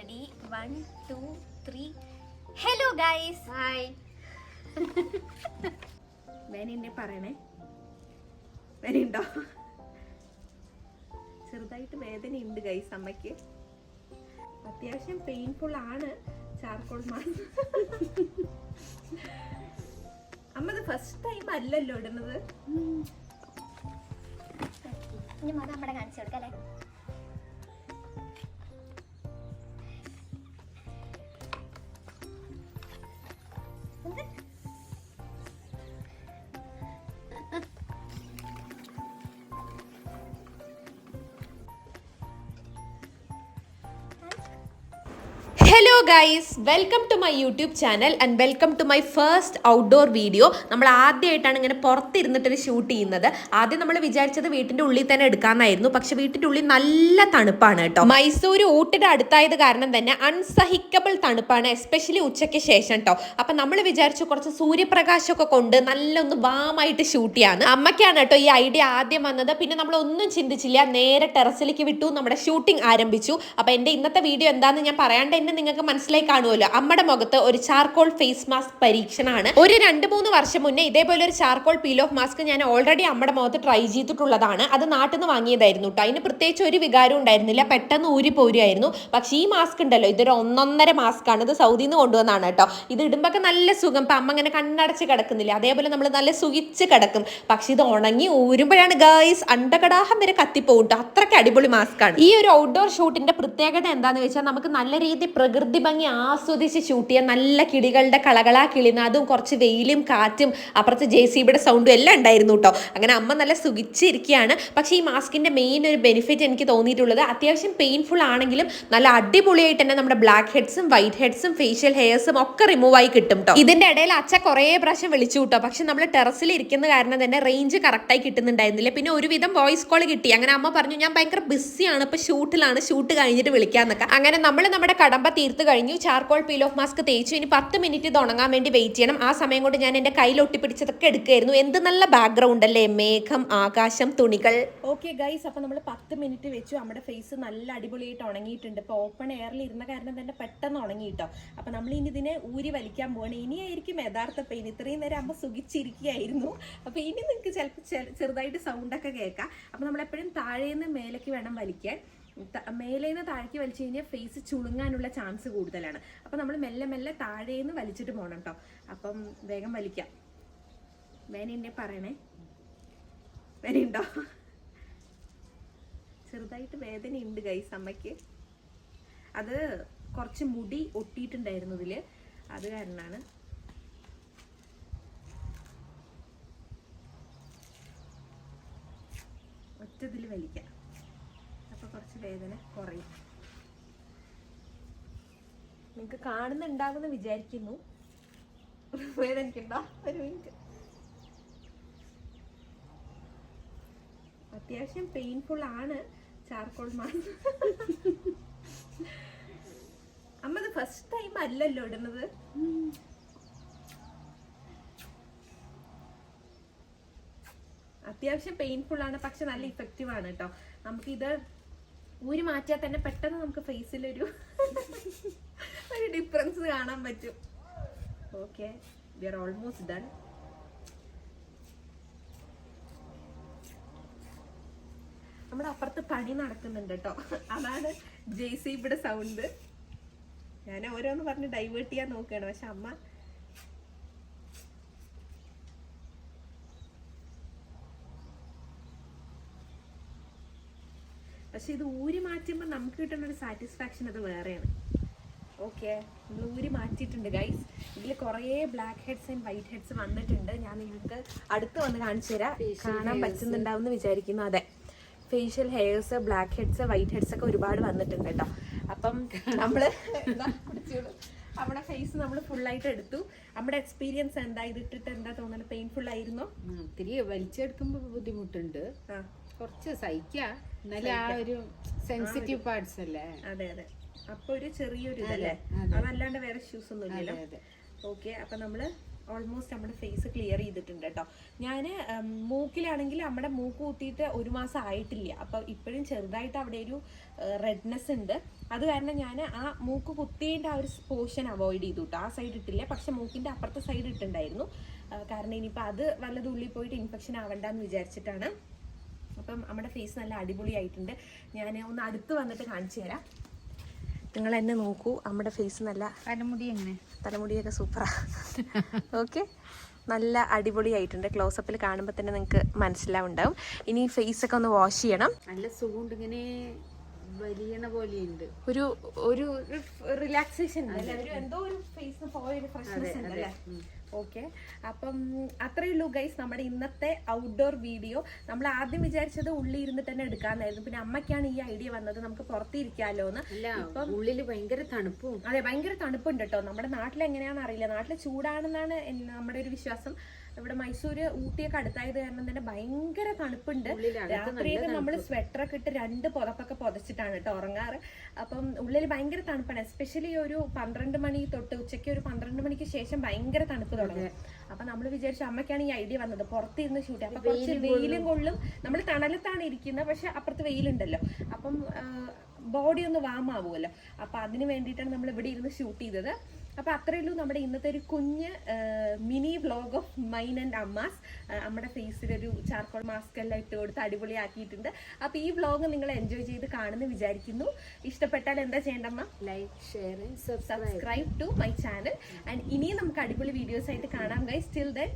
Ready one two three hello guys hi വേന എന്നെ പറയണേ. വേനയുണ്ടോ ചെറുതായിട്ട് വേദനയുണ്ട് ഗൈസ് അമ്മയ്ക്ക്. അത്യാവശ്യം പെയിൻഫുൾ ആണ് ചാർക്കോൾ മാസ്. അമ്മ ഇത് ഫസ്റ്റ് ടൈം അല്ലല്ലോ ഇടുന്നത്. ഇനി മത നമ്മുടെ കാണിച്ചു കൊടുക്കാം അല്ലേ? Hello guys welcome to my YouTube channel and welcome to my first outdoor video നമ്മൾ ആദ്യമായിട്ടാണ് ഇങ്ങനെ പുറത്തിരുന്നിട്ട് ഷൂട്ട് ചെയ്യുന്നത്. ആദ്യം നമ്മൾ വിചാരിച്ചത് വീട്ടിന്റെ ഉള്ളിൽ തന്നെ എടുക്കാമെന്നായിരുന്നു. പക്ഷെ വീട്ടിന്റെ ഉള്ളിൽ നല്ല തണുപ്പാണ് കേട്ടോ. മൈസൂർ ഊട്ടിയുടെ അടുത്തായത് കാരണം തന്നെ അൺസഹിക്കബിൾ തണുപ്പാണ് എസ്പെഷ്യലി ഉച്ചയ്ക്ക് ശേഷം കേട്ടോ. അപ്പൊ നമ്മൾ വിചാരിച്ചു കുറച്ച് സൂര്യപ്രകാശമൊക്കെ കൊണ്ട് നല്ല ഒന്ന് വാമായിട്ട് ഷൂട്ട് ചെയ്യാന്ന്. അമ്മയ്ക്കാണ് കേട്ടോ ഈ ഐഡിയ ആദ്യം വന്നത്. പിന്നെ നമ്മൾ ഒന്നും ചിന്തിച്ചില്ല. നേരെ ടെറസിലേക്ക് വിട്ടു. നമ്മുടെ ഷൂട്ടിംഗ് ആരംഭിച്ചു. അപ്പൊ എന്റെ ഇന്നത്തെ വീഡിയോ എന്താന്ന് ഞാൻ പറയാണ്ട് തന്നെ നിങ്ങൾക്ക് മനസ്സിലായി കാണുമല്ലോ. അമ്മയുടെ മുഖത്ത് ഒരു ചാർക്കോൾ ഫേസ് മാസ്ക് പരീക്ഷണമാണ്. ഒരു രണ്ട് മൂന്ന് വർഷം മുന്നേ ഇതേപോലെ ഒരു ചാർക്കോൾ പീൽ ഓഫ് മാസ്ക് ഞാൻ ഓൾറെഡി അമ്മയുടെ മുഖത്ത് ട്രൈ ചെയ്തിട്ടുള്ളതാണ്. അത് നാട്ടിൽ നിന്ന് വാങ്ങിയതായിരുന്നു കേട്ടോ അതിന് പ്രത്യേകിച്ച് ഒരു വികാരം ഉണ്ടായിരുന്നില്ല. പെട്ടെന്ന് ഊരി പോരുമായിരുന്നു പക്ഷേ ഈ മാസ്ക് ഉണ്ടല്ലോ. ഇതൊരു ഒന്നൊന്നര മാസ്ക് ആണ്. ഇത് സൗദിയിൽ നിന്ന് കൊണ്ടുവന്നാണ് കേട്ടോ ഇത് ഇടുമ്പോൾ നല്ല സുഖം. ഇപ്പം അമ്മ ഇങ്ങനെ കണ്ണടച്ച് കിടക്കുന്നില്ല? അതേപോലെ നമ്മൾ നല്ല സുഖിച്ച് കിടക്കും. പക്ഷേ ഇത് ഉണങ്ങി ഊരുമ്പോഴാണ് ഗൈസ് അണ്ടകടാഹം വരെ കത്തിപ്പോകും. അത്രയ്ക്ക് അടിപൊളി മാസ്ക് ആണ്. ഈ ഒരു ഔട്ട്ഡോർ ഷൂട്ടിന്റെ പ്രത്യേകത എന്താണെന്ന് വെച്ചാൽ നമുക്ക് നല്ല രീതി പ്രകൃതി ഭംഗി ആസ്വദിച്ച് ഷൂട്ട് ചെയ്യാൻ നല്ല കിളികളുടെ കളകളാ കിളിനാദും കുറച്ച് വെയിലും കാറ്റും അപ്പുറത്ത് ജെ സി ബിയുടെ സൗണ്ടും എല്ലാം ഉണ്ടായിരുന്നു കേട്ടോ അങ്ങനെ അമ്മ നല്ല സുഖിച്ചിരിക്കുകയാണ്. പക്ഷേ ഈ മാസ്കിന്റെ മെയിൻ ഒരു ബെനിഫിറ്റ് എനിക്ക് തോന്നിയിട്ടുള്ളത് അത്യാവശ്യം പെയിൻഫുൾ ആണെങ്കിലും നല്ല അടിപൊളിയായിട്ട് തന്നെ നമ്മുടെ ബ്ലാക്ക് ഹെഡ്സും വൈറ്റ് ഹെഡ്സും ഫേഷ്യൽ ഹെയർസും ഒക്കെ റിമൂവ് ആയി കിട്ടും കേട്ടോ ഇതിന്റെ ഇടയിൽ അച്ഛ കുറേ പ്രാവശ്യം വിളിച്ചു കേട്ടോ പക്ഷെ നമ്മൾ ടെറസിൽ ഇരിക്കുന്ന കാരണം തന്നെ റേഞ്ച് കറക്റ്റായി കിട്ടുന്നുണ്ടായിരുന്നില്ല. പിന്നെ ഒരുവിധം വോയിസ് കോൾ കിട്ടി. അങ്ങനെ അമ്മ പറഞ്ഞു ഞാൻ ഭയങ്കര ബിസിയാണ് ഇപ്പോൾ ഷൂട്ടിലാണ് ഷൂട്ട് കഴിഞ്ഞിട്ട് വിളിക്കാന്നൊക്കെ. അങ്ങനെ നമ്മൾ നമ്മുടെ കടമ്പ തീർത്ത് കഴിഞ്ഞു. ചാർക്കോൾ പീൽ ഓഫ് മാസ്ക് തേച്ചു. ഇനി പത്ത് മിനിറ്റ് ഇത് ഉണങ്ങാൻ വേണ്ടി വെയിറ്റ് ചെയ്യണം. ആ സമയം കൊണ്ട് ഞാൻ എന്റെ കയ്യിൽ ഒട്ടിപ്പിടിച്ചതൊക്കെ എടുക്കുകയായിരുന്നു. എന്ത് നല്ല ബാക്ക്ഗ്രൗണ്ട് അല്ലേ? മേഘം ആകാശം തുണികൾ. ഓക്കെ ഗൈസ് അപ്പൊ നമ്മൾ പത്ത് മിനിറ്റ് വെച്ചു. നമ്മുടെ ഫേസ് നല്ല അടിപൊളിയായിട്ട് ഉണങ്ങിയിട്ടുണ്ട്. ഇപ്പൊ ഓപ്പൺ എയറിൽ ഇരുന്ന കാരണം തന്നെ പെട്ടെന്ന് ഉണങ്ങിയിട്ടോ അപ്പൊ നമ്മൾ ഇനി ഇതിനെ ഊരി വലിക്കാൻ പോവാണ്. ഇനിയായിരിക്കും യഥാർത്ഥ പെയിൻ ഇത്രയും നേരം അമ്മ സുഖിച്ചിരിക്കുകയായിരുന്നു. അപ്പൊ ഇനി നിങ്ങൾക്ക് ചിലപ്പോൾ ചെറുതായിട്ട് സൗണ്ട് ഒക്കെ കേൾക്കാം. അപ്പൊ നമ്മൾ എപ്പോഴും താഴേന്ന് മേലേക്ക് വേണം വലിക്കാൻ. മേലേന്ന് താഴേക്ക് വലിച്ചു കഴിഞ്ഞാൽ ഫേസ് ചുളുങ്ങാനുള്ള ചാൻസ് കൂടുതലാണ്. അപ്പം നമ്മൾ മെല്ലെ മെല്ലെ താഴേന്ന് വലിച്ചിട്ട് പോകണം കേട്ടോ അപ്പം വേഗം വലിക്കാം. വേന എന്നെ പറയണേ. വേനയുണ്ടോ ചെറുതായിട്ട് വേദനയുണ്ട് ഗൈസ് അമ്മയ്ക്ക്. അത് കുറച്ച് മുടി ഒട്ടിയിട്ടുണ്ടായിരുന്നു ഇതിൽ അത് കാരണമാണ് ഒറ്റതിൽ വലിക്കാം. വേദന കുറയും. നിങ്ങൾക്ക് കാണുന്നുണ്ടാകുമെന്ന് വിചാരിക്കുന്നു. വേദനിക്കണ്ടോ ഒരു മിനിറ്റ്. അത്യാവശ്യം പെയിൻഫുൾ ആണ് ചാർക്കോൾ മാസ്ക് അമ്മ ഫസ്റ്റ് ടൈം അല്ലല്ലോ ഇടുന്നത്. അത്യാവശ്യം പെയിൻഫുൾ ആണ് പക്ഷെ നല്ല ഇഫക്റ്റീവ് ആണ് കേട്ടോ. നമുക്കിത് ഊരി മാറ്റിയാൽ തന്നെ പെട്ടെന്ന് നമുക്ക് ഫേസിലൊരു ഒരു ഡിഫറൻസ് കാണാൻ പറ്റും. Okay we are almost done നമ്മുടെ അപ്പുറത്ത് പണി നടക്കുന്നുണ്ട് കേട്ടോ അതാണ് ജെയ്സിയുടെ സൗണ്ട് ഞാൻ ഓരോന്ന് പറഞ്ഞ് ഡൈവേർട്ട് ചെയ്യാൻ നോക്കുകയാണ്. പക്ഷെ അമ്മ പക്ഷെ ഇത് ഊരി മാറ്റുമ്പോൾ നമുക്ക് കിട്ടുന്ന ഒരു സാറ്റിസ്ഫാക്ഷൻ അത് വേറെയാണ്. ഓക്കെ നമ്മൾ ഊരി മാറ്റിയിട്ടുണ്ട് ഗൈസ് ഇതിൽ കുറേ blackheads and whiteheads വന്നിട്ടുണ്ട്. ഞാൻ നിങ്ങൾക്ക് അടുത്ത് വന്ന് കാണിച്ചു തരാം. കാണാൻ പറ്റുന്നുണ്ടാവും എന്ന് വിചാരിക്കുന്നു. അതെ. Facial hairs blackheads whiteheads ഒക്കെ ഒരുപാട് വന്നിട്ടുണ്ട് കേട്ടോ. അപ്പം നമ്മൾ. നമ്മുടെ ഫേസ് നമ്മൾ ഫുള്ളായിട്ട് എടുത്തു. നമ്മുടെ എക്സ്പീരിയൻസ് എന്താ? ഇതിട്ടിട്ട് എന്താ തോന്നുന്നത് പെയിൻഫുൾ ആയിരുന്നോ? ഒത്തിരി ഇത്തിരി വലിച്ചെടുക്കുമ്പോ ബുദ്ധിമുട്ടുണ്ട്. ആ. കുറച്ച് സഹിക്കാം. എന്നാലും ആ ഒരു സെൻസിറ്റീവ് പാർട്സ് അല്ലേ? അതെ അതെ. അപ്പൊ ഒരു ചെറിയൊരു ഇതല്ലേ? അതെ. അതല്ലാണ്ട് വേറെ ഷൂസ് ഒന്നും ഇല്ലല്ലോ. അതെ. ഓക്കെ അപ്പൊ നമ്മൾ ഓൾമോസ്റ്റ് നമ്മുടെ ഫേസ് ക്ലിയർ ചെയ്തിട്ടുണ്ട് കേട്ടോ. ഞാൻ മൂക്കിലാണെങ്കിൽ നമ്മുടെ മൂക്ക് കൂത്തിയിട്ട് ഒരു മാസം ആയിട്ടില്ല. അപ്പോൾ ഇപ്പോഴും ചെറുതായിട്ട് അവിടെ ഒരു റെഡ്നെസ് ഉണ്ട്. അത് കാരണം ഞാൻ ആ മൂക്ക് കുത്തിയേണ്ട ആ ഒരു പോർഷൻ അവോയ്ഡ് ചെയ്തു കേട്ടോ. ആ സൈഡ് ഇട്ടില്ല. പക്ഷെ മൂക്കിന്റെ അപ്പുറത്തെ സൈഡ് ഇട്ടുണ്ടായിരുന്നു കാരണം ഇനിയിപ്പോൾ അത് വല്ലതും ഉള്ളിൽ പോയിട്ട് ഇൻഫെക്ഷൻ ആവണ്ടെന്ന് വിചാരിച്ചിട്ടാണ് അപ്പം നമ്മുടെ ഫേസ് നല്ല അടിപൊളിയായിട്ടുണ്ട്. ഞാൻ ഒന്ന് അടുത്ത് വന്നിട്ട് കാണിച്ചു തരാം. നിങ്ങൾ എന്നെ നോക്കൂ. നമ്മുടെ ഫേസ് നല്ല തലമുടി എങ്ങനെ? തലമുടിയൊക്കെ സൂപ്പറാ ഓക്കെ നല്ല അടിപൊളിയായിട്ടുണ്ട്. ക്ലോസപ്പിൽ കാണുമ്പോൾ തന്നെ നിങ്ങൾക്ക് മനസ്സിലാവുണ്ടാവും. ഇനി ഫേസ് ഒക്കെ ഒന്ന് വാഷ് ചെയ്യണം. നല്ല സുഖമുണ്ട്. ഇങ്ങനെ വലിയണ പോലെയുണ്ട്. ഒരു ഒരു റിലാക്സേഷൻ എന്തോ ഒരു ഫേസിന് പോയ ഒരു ഉണ്ട് ഉണ്ടല്ലേ? ഓക്കെ അപ്പം അത്രയേ ഉള്ളൂ ഗൈസ് നമ്മുടെ ഇന്നത്തെ ഔട്ട്ഡോർ വീഡിയോ നമ്മൾ ആദ്യം വിചാരിച്ചത് ഉള്ളിൽ ഇരുന്നിട്ട് തന്നെ എടുക്കാന്നായിരുന്നു. പിന്നെ അമ്മയ്ക്കാണ് ഈ ഐഡിയ വന്നത്. നമുക്ക് പുറത്തിരിക്കാലോ എന്ന് ഉള്ളിൽ ഉള്ളിൽ ഭയങ്കര തണുപ്പും. അതെ ഭയങ്കര തണുപ്പുണ്ട് കേട്ടോ. നമ്മുടെ നാട്ടിൽ എങ്ങനെയാണെന്ന് അറിയില്ല. നാട്ടിൽ ചൂടാണെന്നാണ് നമ്മുടെ ഒരു വിശ്വാസം. ഇവിടെ മൈസൂര് ഊട്ടിയൊക്കെ അടുത്തായത് കാരണം തന്നെ ഭയങ്കര തണുപ്പുണ്ട്. രാത്രിയൊക്കെ നമ്മൾ സ്വെറ്ററൊക്കെ ഇട്ട് രണ്ട് പുതപ്പൊക്കെ പുതച്ചിട്ടാണ് കേട്ടോ ഉറങ്ങാറ്. അപ്പം ഉള്ളിൽ ഭയങ്കര തണുപ്പാണ്. എസ്പെഷ്യലി ഒരു പന്ത്രണ്ട് മണി തൊട്ട് ഉച്ചയ്ക്ക് ഒരു പന്ത്രണ്ട് മണിക്ക് ശേഷം ഭയങ്കര തണുപ്പ് തുടങ്ങും. അപ്പൊ നമ്മൾ വിചാരിച്ചു അമ്മയ്ക്കാണ് ഈ ഐഡിയ വന്നത്. പുറത്തിരുന്ന് ഷൂട്ട് അപ്പൊ കുറച്ച് വെയിലും കൊള്ളും. നമ്മൾ തണലത്താണ് ഇരിക്കുന്നത്. പക്ഷെ അപ്പുറത്ത് വെയിലുണ്ടല്ലോ. അപ്പം ബോഡി ഒന്ന് വാം ആവുമല്ലോ. അപ്പൊ അതിന് വേണ്ടിയിട്ടാണ് നമ്മൾ ഇവിടെ ഇരുന്ന് ഷൂട്ട് ചെയ്തത്. അപ്പൊ അത്രയേ ഉള്ളൂ നമ്മുടെ ഇന്നത്തെ ഒരു കുഞ്ഞ് mini vlog of mine and Amma's. നമ്മുടെ ഫേസിൽ ഒരു ചാർക്കോൾ മാസ്ക് എല്ലാം ഇട്ട് കൊടുത്ത് അടിപൊളിയാക്കിയിട്ടുണ്ട്. അപ്പൊ ഈ വ്ലോഗ് നിങ്ങൾ എൻജോയ് ചെയ്ത് കാണുന്നു വിചാരിക്കുന്നു. ഇഷ്ടപ്പെട്ടാൽ എന്താ ചെയ്യേണ്ടമ്മ? Like share subscribe to my channel and ഇനിയും നമുക്ക് അടിപൊളി വീഡിയോസ് ആയിട്ട് കാണാം ഗൈസ് സ്റ്റിൽ ദെൻ.